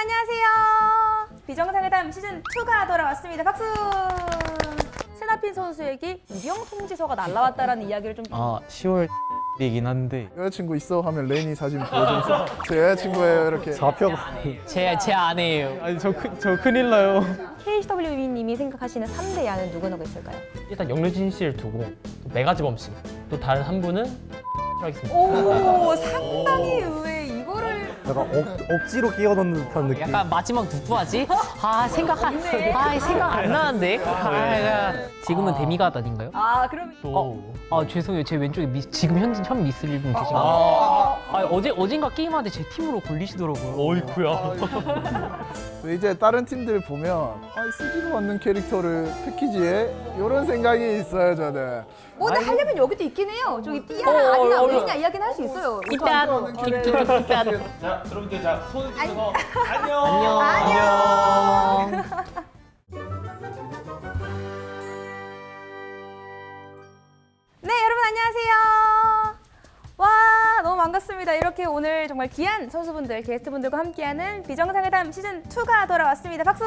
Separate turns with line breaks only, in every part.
안녕하세요. 비정상회담 시즌 2가 돌아왔습니다. 박수. 세나핀 선수에게 입영 통지서가 날라왔다라는 이야기를 좀
아 10월 이긴 한데
여자친구 있어 하면 레니 사진 보여주면서 제 여자친구예요 이렇게
잡혀
제, 제 아내예요.
아니 저, 큰- 저 큰일 나요
KHW님이 생각하시는 3대 야는 누구 누구 있을까요?
일단 영르진 씨를 두고 또 메가지범 씨, 또 다른 한 분은 하겠습니다.
오, 상당히
약간 억, 억지로 끼워 넣는 듯한 느낌
약간 마지막 누구하지? 아 생각 안, 아 생각 안 나는데. 아, 지금은 데미가 아닌가요?
아, 그럼
어, 아 죄송해요. 제 왼쪽에 미, 지금 현재 현 미스를 분 계신 거. 아, 아 어제 어젠가 게임하는데 제 팀으로 걸리시더라고요. 어이쿠야.
이제 다른 팀들 보면 아, 쓰지도 않는 캐릭터를 패키지에 이런 생각이 있어요 저는
뭐 근데 하려면 여기도 있긴 해요. 저기 띠야
어,
아니냐
어,
왜냐 이야기는 할 수 있어요.
이딴 김뚜뚜 이딴.
자 여러분들 자 손을 들어서
안녕.
안녕. 네, 여러분 안녕하세요. 와, 너무 반갑습니다. 이렇게 오늘 정말 귀한 선수분들, 게스트분들과 함께하는 비정상회담 시즌 2가 돌아왔습니다. 박수.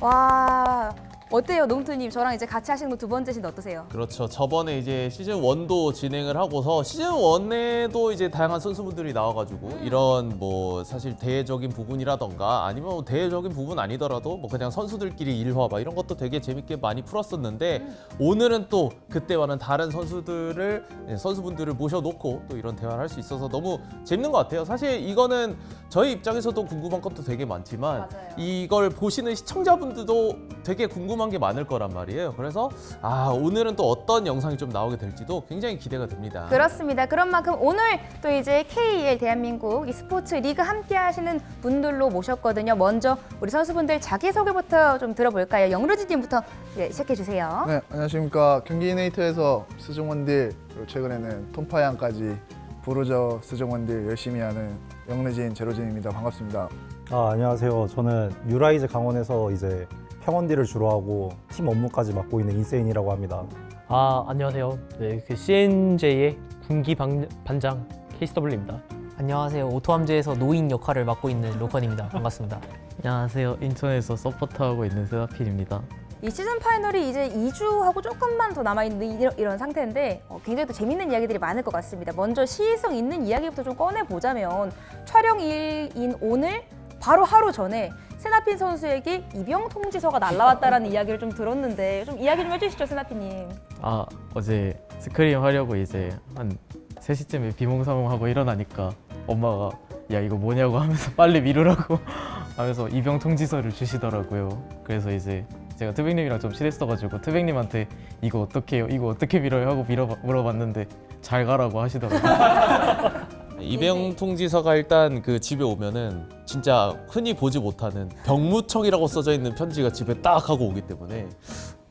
와, 어때요, 농투님? 저랑 이제 같이 하시는 거 두 번째신데 어떠세요?
그렇죠. 저번에 이제 시즌 1도 진행을 하고서 시즌 1에도 이제 다양한 선수분들이 나와가지고 이런 뭐 사실 대외적인 부분이라던가 아니면 뭐 대외적인 부분 아니더라도 뭐 그냥 선수들끼리 일화 막 이런 것도 되게 재밌게 많이 풀었었는데 오늘은 또 그때와는 다른 선수들을 예, 선수분들을 모셔놓고 또 이런 대화를 할 수 있어서 너무 재밌는 것 같아요. 사실 이거는 저희 입장에서도 궁금한 것도 되게 많지만
맞아요.
이걸 보시는 시청자분들도 되게 궁금한 게 많을 거란 말이에요. 그래서 아 오늘은 또 어떤 영상이 좀 나오게 될지도 굉장히 기대가 됩니다.
그렇습니다. 그런 만큼 오늘 또 이제 KEL 대한민국 e스포츠 리그 함께 하시는 분들로 모셨거든요. 먼저 우리 선수분들 자기소개부터 좀 들어볼까요? 영루지님부터 예, 시작해 주세요.
네 안녕하십니까 경기네이터에서 스종원딜 그리고 최근에는 톰파양까지 부르저 스종원딜 열심히 하는 영래진 제로진입니다 반갑습니다
아 안녕하세요 저는 유라이즈 강원에서 이제 평원딜을 주로 하고 팀 업무까지 맡고 있는 인세인이라고 합니다
아 안녕하세요. 네, 그 CNJ의 군기 방, 반장 KSW입니다. 안녕하세요. 오토함즈에서 노인 역할을 맡고 있는 로컨입니다. 반갑습니다.
안녕하세요 인천에서 서포터하고 있는 세라핀입니다
이 시즌 파이널이 이제 2주하고 조금만 더 남아있는 이런, 이런 상태인데 어, 굉장히 또 재밌는 이야기들이 많을 것 같습니다. 먼저 시의성 있는 이야기부터 좀 꺼내보자면 촬영일인 오늘 바로 하루 전에 세나핀 선수에게 입영 통지서가 날라왔다라는 이야기를 좀 들었는데 좀 이야기 좀 해주시죠, 세나핀님.
아 어제 스크림 하려고 이제 한 3시쯤에 비몽사몽하고 일어나니까 엄마가 야 이거 뭐냐고 하면서 빨리 미루라고 하면서 입영 통지서를 주시더라고요. 그래서 이제 제가 트백님이랑 좀 친했어가지고 트백님한테 이거 어떻게 해요? 이거 어떻게 밀어요? 하고 밀어, 물어봤는데 잘 가라고 하시더라고요
이병 통지서가 일단 그 집에 오면은 진짜 흔히 보지 못하는 병무청이라고 써져 있는 편지가 집에 딱 하고 오기 때문에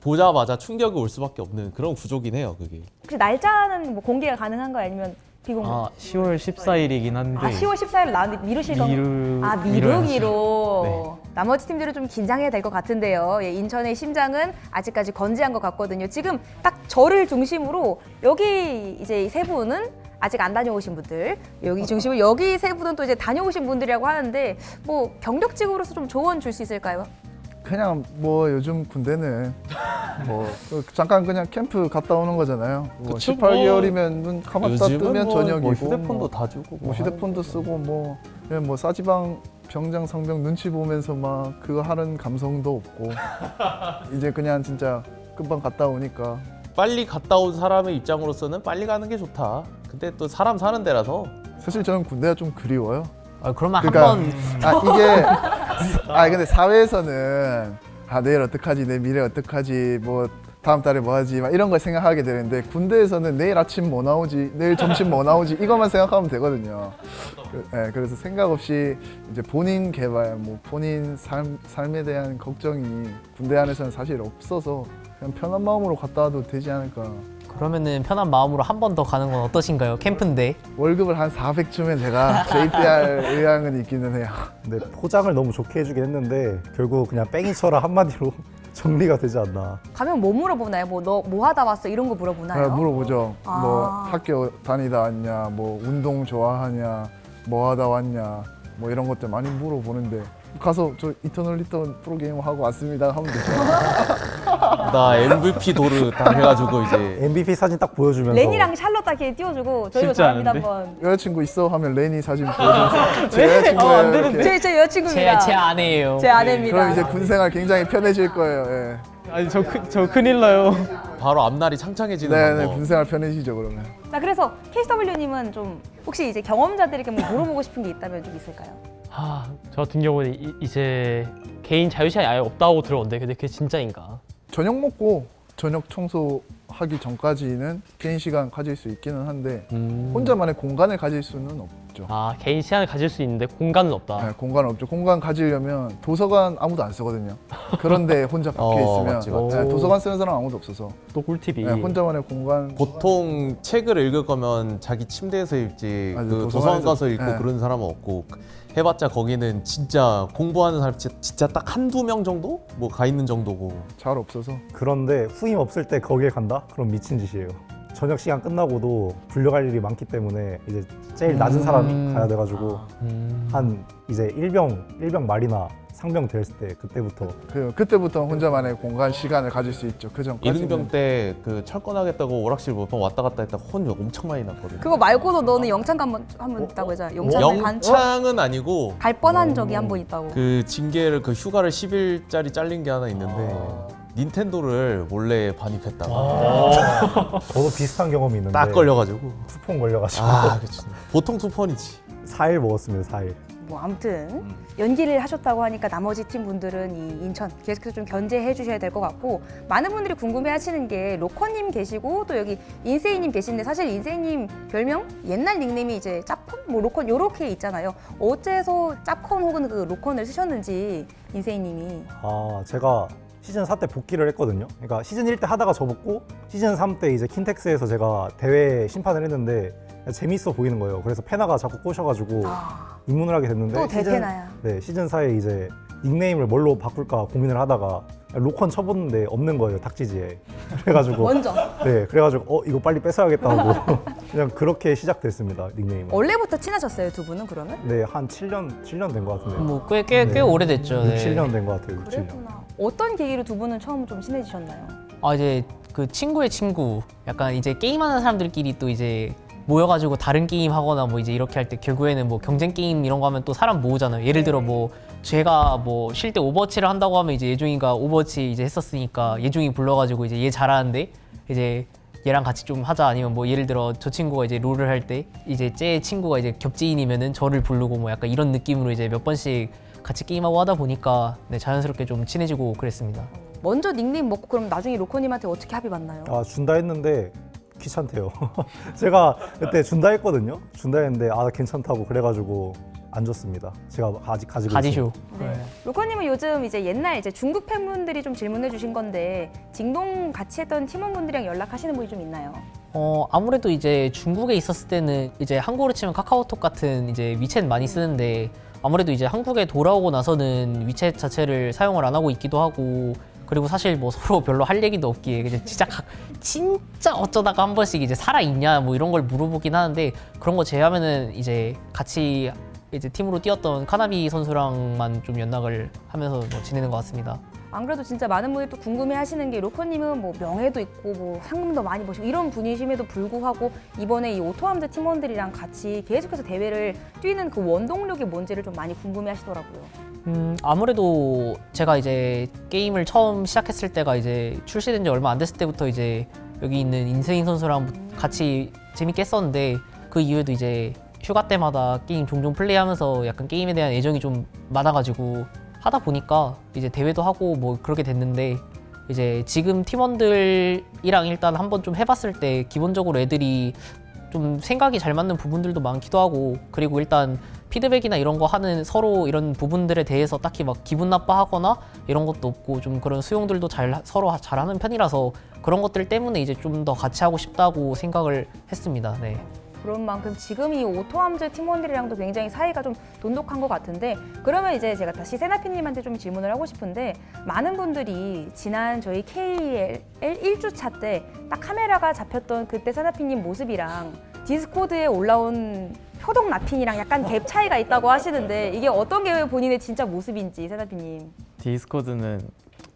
보자마자 충격이 올 수밖에 없는 그런 구조긴 해요 그게.
혹시 날짜는 뭐 공개가 가능한가요? 아니면 비공개?
아 10월 14일이긴 한데
아, 10월 14일 나왔는데 미루실 건
미루
아. 미루기로 나머지 팀들은 좀 긴장해야 될 것 같은데요. 예, 인천의 심장은 아직까지 건재한 것 같거든요. 지금 딱 저를 중심으로 여기 이제 세 분은 아직 안 다녀오신 분들 여기 중심으로 여기 세 분은 또 이제 다녀오신 분들이라고 하는데 뭐 경력직으로서 좀 조언 줄 수 있을까요?
그냥 뭐 요즘 군대는 뭐 잠깐 그냥 캠프 갔다 오는 거잖아요 뭐
그쵸,
18개월이면 눈 감았다
요즘은
뜨면
뭐,
저녁이고
뭐 휴대폰도
뭐.
다 주고
뭐 휴대폰도 쓰고 뭐 그냥 뭐 싸지방 병장 상병 눈치 보면서 막 그거 하는 감성도 없고 이제 그냥 진짜 금방 갔다 오니까
빨리 갔다 온 사람의 입장으로서는 빨리 가는 게 좋다. 근데 또 사람 사는 데라서.
사실 저는 군대가 좀 그리워요.
아, 그러면
그러니까
한번.
아 이게 아 근데 사회에서는 아 내일 어떡하지? 내 미래 어떡하지? 뭐 다음 달에 뭐 하지? 막 이런 걸 생각하게 되는데 군대에서는 내일 아침 뭐 나오지? 내일 점심 뭐 나오지? 이것만 생각하면 되거든요. 그, 예, 그래서 생각 없이 이제 본인 개발 뭐 본인 삶 삶에 대한 걱정이 군대 안에서는 사실 없어서 그냥 편한 마음으로 갔다 와도 되지 않을까.
그러면은 편한 마음으로 한 번 더 가는 건 어떠신가요? 캠프인데.
월급을 한 400 주면 제가 재입대할 의향은 있기는 해요.
근데 포장을 너무 좋게 해주긴 했는데 결국 그냥 뺑이 쳐라 한마디로 정리가 되지 않나
가면 뭐 물어보나요? 뭐 너 뭐 하다 왔어? 이런 거 물어보나요?
아, 물어보죠.
아.
뭐 학교 다니다 왔냐, 뭐 운동 좋아하냐, 뭐 하다 왔냐. 뭐 이런 것들 많이 물어보는데 가서 저 이터널 리턴 프로게이머 하고 왔습니다 하면 되죠.
나 MVP 도르 딱 해가지고 이제
MVP 사진 딱 보여주면서
렌이랑 샬롯 딱 이렇게 띄워주고 저희가
쉽지 않은데?
한번.
여자친구 있어 하면 레니 사진 보여줘서 제 여자친구예요. 이렇게.
제, 제 여자친구입니다.
제, 제 아내예요.
제 아내입니다.
그럼 이제 군생활 굉장히 편해질 거예요. 예.
아니 저, 큰- 저 큰일 나요.
바로 앞날이 창창해지는
네, 네,
방법.
군생활 편해지죠 그러면.
자 그래서 KSW님은 좀 혹시 이제 경험자들에게 뭐 물어보고 싶은 게 있다면 좀 있을까요?
아, 저 같은 경우는 이, 이제 개인 자유시간이 아예 없다고 들었는데 근데 그게 진짜인가?
저녁 먹고 저녁 청소하기 전까지는 개인 시간 가질 수 있기는 한데
음.
혼자만의 공간을 가질 수는 없 죠.
아, 개인 시간을 가질 수 있는데 공간은 없다.
네, 공간 없죠. 공간 가지려면 도서관 아무도 안 쓰거든요. 그런데 혼자 밖에
어,
있으면
맞지, 맞지.
네, 도서관 쓰는 사람 아무도 없어서
또 꿀팁이
네, 혼자만의 공간
보통 책을 읽을 거면 자기 침대에서 읽지
맞아,
그
도서관에서-
도서관 가서 읽고
네.
그런 사람은 없고 해봤자 거기는 진짜 공부하는 사람 진짜, 진짜 딱 한두 명 정도 뭐 가 있는 정도고
잘 없어서
그런데 후임 없을 때 거길 간다? 그럼 미친 짓이에요. 저녁 시간 끝나고도 불려갈 일이 많기 때문에 이제 제일 낮은 사람이 가야 돼가지고
음.
한 이제 일병 일병 말이나 상병 됐을 때 그때부터
그 그때부터 혼자만의 공간 시간을 가질 수 있죠. 그 전까지는
이등병 때 그 철권하겠다고 오락실 몇 번 왔다 갔다 했다 혼 엄청 많이 났거든.
그거 말고도 너는 영창 한번 한번 있다고 했잖아. 영창을 간,
영창은 아니고
갈 뻔한 적이 한 번 있다고.
그 징계를 그 휴가를 10일짜리 잘린 게 하나 있는데 닌텐도를 몰래 반입했다가
저도 비슷한 경험이 있는데
딱 걸려가지고.
투폰 걸려가지고.
아 그치. 보통 투펀이지.
4일 먹었습니다 4일.
뭐 아무튼 연기를 하셨다고 하니까 나머지 팀 분들은 이 인천 계속해서 좀 견제해 주셔야 될 것 같고 많은 분들이 궁금해하시는 게 로커님 계시고 또 여기 인세이님 계신데 사실 인세이님 별명? 옛날 닉네임이 이제 짭콘? 뭐 로컨 요렇게 있잖아요. 어째서 짭콘 혹은 그 로컨을 쓰셨는지 인세이님이.
아 제가 시즌 4 때 복귀를 했거든요 그러니까 시즌 1 때 하다가 접었고 시즌 3 때 이제 킨텍스에서 제가 대회 심판을 했는데 재밌어 보이는 거예요 그래서 페나가 자꾸 꼬셔가지고
아,
입문을 하게 됐는데
또
시즌-
대페나야.
네 시즌 4에 이제 닉네임을 뭘로 바꿀까 고민을 하다가 로컨 쳐봤는데 없는 거예요 닥지지에 그래가지고
먼저
네 그래가지고 어 이거 빨리 뺏어야겠다 하고 그냥 그렇게 시작됐습니다 닉네임은
원래부터 친하셨어요 두 분은 그러면?
네한 7년 7년 된 것 같은데
뭐 꽤 꽤 꽤
네.
오래됐죠.
6,
네.
7년 된 것 같아요 6, 7년
그랬구나. 어떤 계기로 두 분은 처음 좀 친해지셨나요?
아 이제 그 친구의 친구 약간 이제 게임하는 사람들끼리 또 이제 모여가지고 다른 게임 하거나 뭐 이제 이렇게 할 때 결국에는 뭐 경쟁 게임 이런 거 하면 또 사람 모으잖아요. 예를 들어 뭐 제가 뭐 쉴 때 오버워치를 한다고 하면 이제 예종이가 오버워치 이제 했었으니까 예종이 불러가지고 이제 얘 잘하는데 이제 얘랑 같이 좀 하자 아니면 뭐 예를 들어 저 친구가 이제 롤을 할 때 이제 제 친구가 이제 겹지인이면은 저를 부르고 뭐 약간 이런 느낌으로 이제 몇 번씩 같이 게임하고 하다 보니까 네, 자연스럽게 좀 친해지고 그랬습니다.
먼저 닉네임 먹고 그럼 나중에 로커님한테 어떻게 합의 봤나요?
아 준다 했는데 귀찮대요 제가 그때 준다 했거든요 준다 했는데 아 괜찮다고 그래가지고 안 줬습니다 제가 아직 가지고
가지쇼.
네. 로커님은 요즘 이제 옛날 이제 중국 팬분들이 좀 질문해 주신 건데 징동 같이 했던 팀원분들이랑 연락하시는 분이 좀 있나요?
어 아무래도 이제 중국에 있었을 때는 이제 한국으로 치면 카카오톡 같은 이제 위챗 많이 쓰는데 아무래도 이제 한국에 돌아오고 나서는 위챗 자체를 사용을 안 하고 있기도 하고 그리고 사실 뭐 서로 별로 할 얘기도 없기에 그냥 진짜 각, 진짜 어쩌다가 한 번씩 이제 살아 있냐 뭐 이런 걸 물어보긴 하는데 그런 거 제외하면은 이제 같이 이제 팀으로 뛰었던 카나비 선수랑만 좀 연락을 하면서 뭐 지내는 것 같습니다.
안 그래도 진짜 많은 분들이 또 궁금해 하시는 게 로커님은 뭐 명예도 있고 뭐 상금도 많이 버시고 이런 분이심에도 불구하고 이번에 이 오토함즈 팀원들이랑 같이 계속해서 대회를 뛰는 그 원동력이 뭔지를 좀 많이 궁금해 하시더라고요.
음, 아무래도 제가 이제 게임을 처음 시작했을 때가 이제 출시된 지 얼마 안 됐을 때부터 이제 여기 있는 인세인 선수랑 같이 재밌게 했었는데 그 이후에도 이제 휴가 때마다 게임 종종 플레이하면서 약간 게임에 대한 애정이 좀 많아가지고 하다 보니까 이제 대회도 하고 뭐 그렇게 됐는데 이제 지금 팀원들이랑 일단 한번 좀 해봤을 때 기본적으로 애들이 좀 생각이 잘 맞는 부분들도 많기도 하고 그리고 일단 피드백이나 이런 거 하는 서로 이런 부분들에 대해서 딱히 막 기분 나빠하거나 이런 것도 없고 좀 그런 수용들도 잘 서로 잘하는 편이라서 그런 것들 때문에 이제 좀 더 같이 하고 싶다고 생각을 했습니다. 네.
그런 만큼 지금 이 오토함즈 팀원들이랑도 굉장히 사이가 좀 돈독한 것 같은데 그러면 이제 제가 다시 세나피님한테 좀 질문을 하고 싶은데 많은 분들이 지난 저희 KL 1주차 때 딱 카메라가 잡혔던 그때 세나피님 모습이랑 디스코드에 올라온 효동 라핀이랑 약간 갭 차이가 있다고 하시는데 이게 어떤 게 본인의 진짜 모습인지 세나피님
디스코드는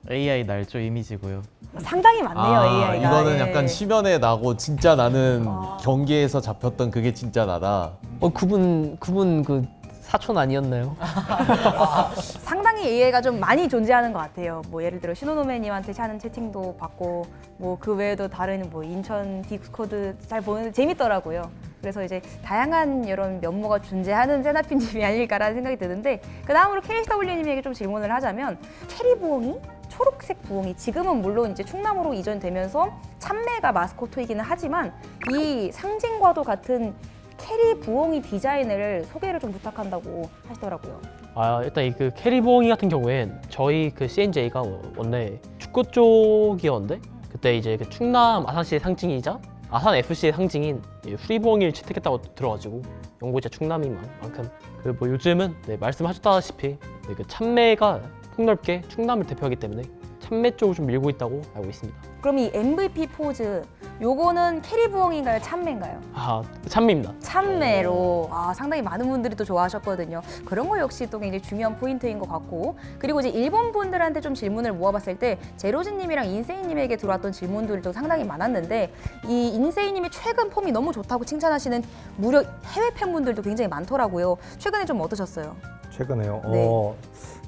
AI 날조 이미지고요.
상당히 많네요
아,
AI가.
이거는 약간 심연에 나고 진짜 나는 경기에서 잡혔던 그게 진짜 나다.
어 그분 그분 그 사촌 아니었나요?
상당히 AI가 좀 많이 존재하는 것 같아요. 뭐 예를 들어 신호노매님한테 하는 채팅도 받고 뭐 그 외에도 다른 뭐 인천 디스코드 잘 보는데 재밌더라고요. 그래서 이제 다양한 이런 면모가 존재하는 세나핀님이 아닐까라는 생각이 드는데 그 다음으로 KSW님에게 좀 질문을 하자면 캐리 부엉이 초록색 부엉이 지금은 물론 이제 충남으로 이전되면서 참매가 마스코트이기는 하지만 이 상징과도 같은 캐리 부엉이 디자인을 소개를 좀 부탁한다고 하시더라고요.
아 일단 이 그 캐리봉이 같은 경우엔 저희 그 CNJ가 원래 축구 쪽이었는데 그때 이제 그 충남 아산시의 상징이자 아산 FC의 상징인 이 후리봉이를 채택했다고 들어가지고 연고자 충남인 만큼 그 뭐 요즘은 네, 말씀하셨다시피 네, 그 참매가 폭넓게 충남을 대표하기 때문에 참매 쪽을 좀 밀고 있다고 알고 있습니다.
그럼 이 MVP 포즈 요거는 캐리 부엉인가요? 참매인가요?
아 참매입니다.
참매로 아, 상당히 많은 분들이 또 좋아하셨거든요. 그런 거 역시 또 굉장히 중요한 포인트인 것 같고 그리고 이제 일본 분들한테 좀 질문을 모아봤을 때 제로진님이랑 인세이님에게 들어왔던 질문들도 상당히 많았는데 이 인세이님의 최근 폼이 너무 좋다고 칭찬하시는 무려 해외 팬분들도 굉장히 많더라고요. 최근에 좀 어떠셨어요?
최근에요.
네.
어,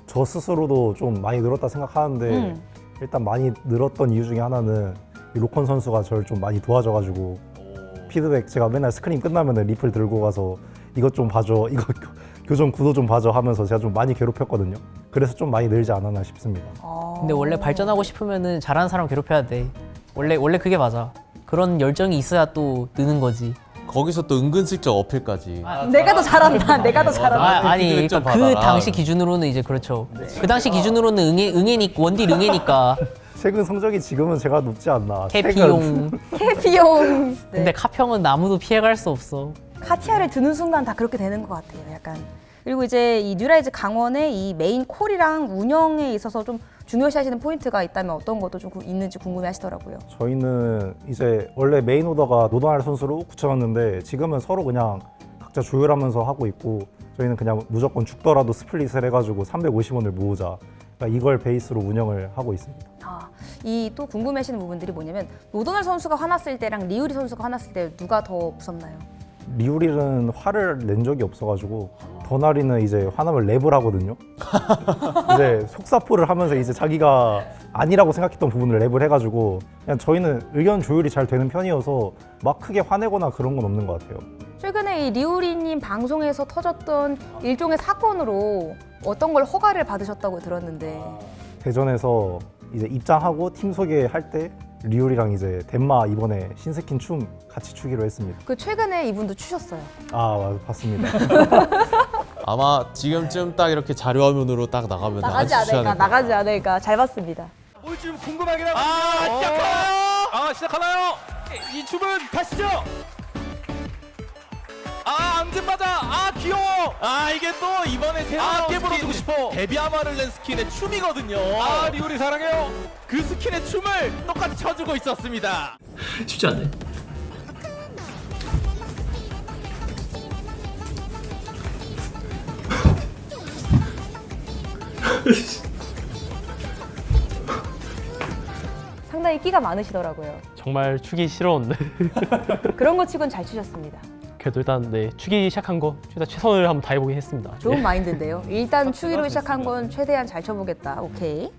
저 스스로도 좀 많이 늘었다 생각하는데
음.
일단 많이 늘었던 이유 중에 하나는 이 로컨 선수가 저를 좀 많이 도와줘가지고 피드백 제가 맨날 스크린 끝나면 리플 들고 가서 이것 좀 봐줘 이거 교- 교정 구도 좀 봐줘 하면서 제가 좀 많이 괴롭혔거든요. 그래서 좀 많이 늘지 않았나 싶습니다.
어...
근데 원래 발전하고 싶으면은 잘하는 사람 괴롭혀야 돼. 원래 원래 그게 맞아. 그런 열정이 있어야 또 느는 거지.
거기서 또 은근슬쩍 어필까지.
내가 더 잘한다. 내가 더 잘한다.
아, 아니 그러니까 그
받아라.
당시 기준으로는 이제 그렇죠. 그 당시 기준으로는 응애 응애니 원딜 응애니까
최근 성적이 지금은 제가 높지 않나. 최근
캐피용.
캐피용. 네.
근데 카평은 아무도 피해갈 수 없어.
카티아를 드는 순간 다 그렇게 되는 것 같아요. 약간 그리고 이제 이 뉴라이즈 강원의 이 메인 콜이랑 운영에 있어서 좀 중요시 하시는 포인트가 있다면 어떤 것도 좀 구- 있는지 궁금해 하시더라고요.
저희는 이제 원래 메인 오더가 노동할 선수로 굳혀놨는데 지금은 서로 그냥 각자 조율하면서 하고 있고 저희는 그냥 무조건 죽더라도 스플릿을 해가지고 350원을 모으자. 그러니까 이걸 베이스로 운영을 하고 있습니다.
아, 이 또 궁금해 하시는 부분들이 뭐냐면 노도널 선수가 화났을 때랑 리우리 선수가 화났을 때 누가 더 무섭나요?
리우리는 화를 낸 적이 없어가지고 더나리는 이제 화나면 랩을 하거든요. 이제 속사포를 하면서 이제 자기가 아니라고 생각했던 부분을 랩을 해가지고 그냥 저희는 의견 조율이 잘 되는 편이어서 막 크게 화내거나 그런 건 없는 것 같아요.
최근에 이 리우리님 방송에서 터졌던 일종의 사건으로 어떤 걸 허가를 받으셨다고 들었는데
대전에서 이제 입장하고 팀 소개할 때 리울이랑 이제 덴마 이번에 신스킨 춤 같이 추기로 했습니다.
그 최근에 이분도 추셨어요.
아 맞- 봤습니다.
아마 지금쯤 딱 이렇게 자료화면으로 딱 나가면
나가지
나가지
않을까, 나가지 않을까. 잘 봤습니다.
뭘지 좀 궁금하긴 하고. 아, 시작하나요? 아, 시작하나요? 이 춤은 가시죠. 아, 앙증 맞아. 아, 귀여워. 아, 이게 또 이번에 새로 아, 깨물어주고 싶어. 데비아마를 낸 스킨의 춤이거든요. 아, 리오리 사랑해요. 그 스킨의 춤을 똑같이 쳐주고 있었습니다.
쉽지 않네.
상당히 끼가 많으시더라고요.
정말 추기 싫었는데
그런 거 치곤 잘 추셨습니다.
그래도 일단 네 추기 시작한 거 최대 최선을 한번 다해보긴 했습니다.
좋은
네.
마인드인데요. 일단 추위로 시작한 건 최대한 잘 쳐보겠다. 오케이.